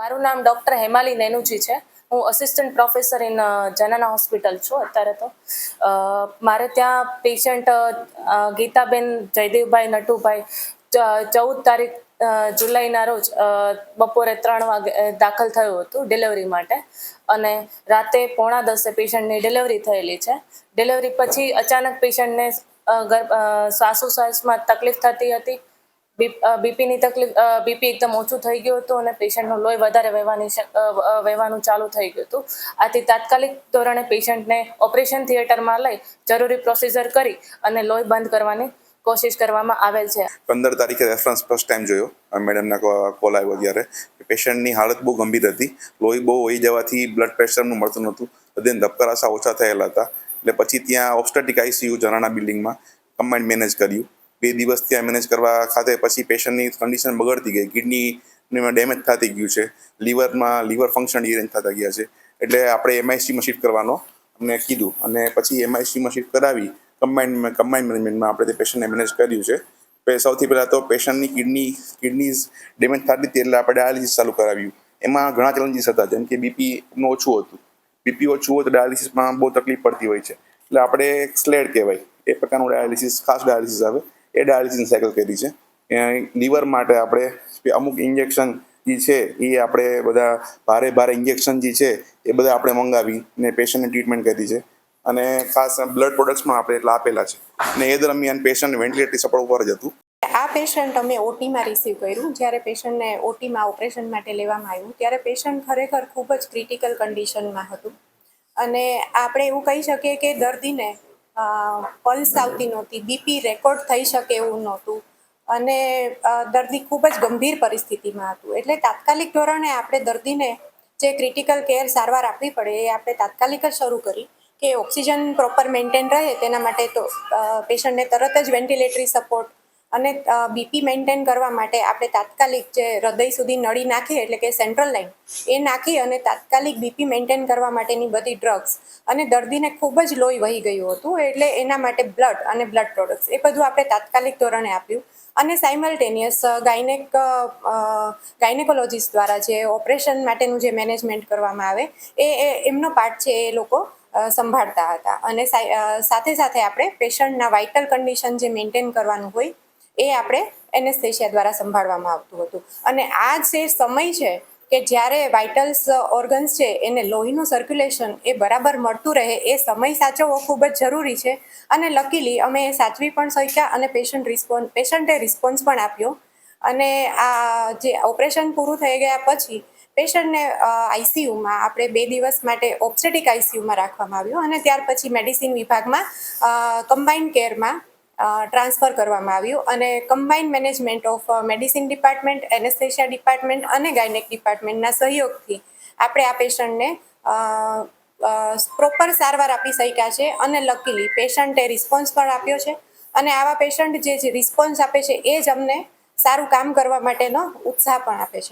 મારું નામ ડૉક્ટર હેમાલી નેનુજી છે. હું assistant professor in Janana hospital છું અત્યારે તો. મારે ત્યાં પેશન્ટ ગીતાબેન, જયદેવભાઈ, નટુભાઈ ચૌદ તારીખ જુલાઈના રોજ બપોરે ત્રણ વાગે દાખલ થયું હતું ડિલિવરી માટે. અને રાતે પોણા દસે પેશન્ટની ડિલિવરી થયેલી છે. ડિલિવરી પછી અચાનક પેશન્ટને શ્વાસોશ્વાસમાં તકલીફ થતી હતી. બીપીની તકલીફ બીપી એકદમ ઓછું થઈ ગયું હતું અને પેશન્ટનું લોહી વધારે વહેવાની વહેવાનું ચાલુ થઈ ગયું હતું. આથી તાત્કાલિક ધોરણે પેશન્ટને ઓપરેશન થિયેટરમાં લઈ જરૂરી પ્રોસીજર કરી અને લોહી બંધ કરવાની કોશિશ કરવામાં આવેલ છે. પંદર તારીખે રેફરન્સ ફર્સ્ટ ટાઈમ જોયો. મેડમના કોલ આવ્યો ત્યારે પેશન્ટની હાલત બહુ ગંભીર હતી. લોહી બહુ વહી જવાથી બ્લડ પ્રેશરનું મળતું નહોતું. હૃદયના ધબકારા ઓછા થયેલા હતા. એટલે પછી ત્યાં ઓબ્સ્ટેટિક આઈસીયુ જરાણા બિલ્ડિંગમાં કમ્બાઇન્ડ મેનેજ કર્યું. બે દિવસ ત્યાં મેનેજ કરવા ખાતે પછી પેશન્ટની કન્ડિશન બગડતી ગઈ. કિડની ડેમેજ થતી ગયું છે. લીવરમાં લીવર ફંક્શન ડિરેન્જ થતા ગયા છે. એટલે આપણે એમઆઈસીમાં શિફ્ટ કરવાનો અમને કીધું. અને પછી એમઆઈસીમાં શિફ્ટ કરાવી કમ્બાઇન્ડ કમ્બાઇન્ડ મેનેજમેન્ટમાં આપણે તે પેશન્ટને મેનેજ કર્યું છે. સૌથી પહેલાં તો પેશન્ટની કિડની, કિડનીઝ ડેમેજ થતી હતી એટલે આપણે ડાયાલિસિસ ચાલુ કરાવ્યું. એમાં ઘણા ચેલેન્જીસ હતા, જેમ કે બીપીનું ઓછું હતું. બીપી ઓછું હોય તો ડાયાલિસિસમાં બહુ તકલીફ પડતી હોય છે. એટલે આપણે સ્લેડ કહેવાય. એ પ્રકારનું ડાયાલિસિસ ખાસ ડાયાલિસિસ આવે. એ ડાયાલિસિસ સાયકલ કરી છે. લીવર માટે આપણે અમુક ઇન્જેક્શન જે છે, એ આપણે બધા ભારે ભારે ઇન્જેક્શન જે છે, એ બધા આપણે મંગાવી ને પેશન્ટને ટ્રીટમેન્ટ કરી છે. અને ખાસ બ્લડ પ્રોડક્ટ્સમાં આપણે એટલા આપેલા છે. ને એ દરમિયાન પેશન્ટ વેન્ટિલેટરી સપોર્ટ ઉપર જ હતું. આ પેશન્ટ અમે ઓટીમાં રિસીવ કર્યું. જ્યારે પેશન્ટને ઓટીમાં ઓપરેશન માટે લેવામાં આવ્યું, ત્યારે પેશન્ટ ખરેખર ખૂબ જ ક્રિટિકલ કન્ડિશનમાં હતું. અને આપણે એવું કહી શકીએ કે દર્દીને પલ્સ આવતી નહોતી. બીપી રેકોર્ડ થઈ શકે એવું નહોતું. અને દર્દી ખૂબ જ ગંભીર પરિસ્થિતિમાં હતું. એટલે તાત્કાલિક ધોરણે આપણે દર્દીને જે ક્રિટિકલ કેર સારવાર આપવી પડે એ આપણે તાત્કાલિક જ શરૂ કરી કે ઓક્સિજન પ્રોપર મેન્ટેન રહે તેના માટે તો પેશન્ટને તરત જ વેન્ટિલેટરી સપોર્ટ અને બીપી મેન્ટેન કરવા માટે આપણે તાત્કાલિક જે હૃદય સુધી નળી નાખી એટલે કે સેન્ટ્રલ લાઇન એ નાખી અને તાત્કાલિક બીપી મેન્ટેન કરવા માટેની બધી ડ્રગ્સ અને દર્દીને ખૂબ જ લોહી વહી ગયું હતું, એટલે એના માટે બ્લડ અને બ્લડ પ્રોડક્ટ્સ એ બધું આપણે તાત્કાલિક ધોરણે આપ્યું. અને સાઇમલ્ટેનિયસ ગાયનેક ગાયનેકોલોજીસ્ટ દ્વારા જે ઓપરેશન માટેનું જે મેનેજમેન્ટ કરવામાં આવે, એ એમનો પાર્ટ છે એ લોકો સંભાળતા હતા. અને સાથે સાથે આપણે પેશન્ટના વાઇટલ કન્ડિશન જે મેન્ટેન કરવાનું હોય એ આપણે એનેસ્થેશિયા દ્વારા સંભાળવામાં આવતું હતું. અને આ જે સમય છે કે જ્યારે વાઇટલ્સ ઓર્ગન્સ છે એને લોહીનું સર્ક્યુલેશન એ બરાબર મળતું રહે, એ સમય સાચવવો ખૂબ જ જરૂરી છે. અને લકીલી અમે એ સાચવી પણ શક્યા અને પેશન્ટ રિસ્પોન્સ પેશન્ટે રિસ્પોન્સ પણ આપ્યો. અને આ જે ઓપરેશન પૂરું થઈ ગયા પછી પેશન્ટને આઈસીયુમાં આપણે બે દિવસ માટે ઓપ્સેટિક આઈસીયુમાં રાખવામાં આવ્યું અને ત્યાર પછી મેડિસિન વિભાગમાં કમ્બાઇન્ડ કેરમાં ટ્રાન્સફર કરવામાં આવ્યું અને combined management of medicine department, anaesthesia department અને ગાયનેક ડિપાર્ટમેન્ટના સહયોગથી આપણે આ પેશન્ટને પ્રોપર સારવાર આપી શક્યા છે અને લકીલી પેશન્ટે રિસ્પોન્સ પણ આપ્યો છે અને આવા પેશન્ટ જે રિસ્પોન્સ આપે છે એ જ અમને સારું કામ કરવા માટેનો ઉત્સાહ પણ આપે છે.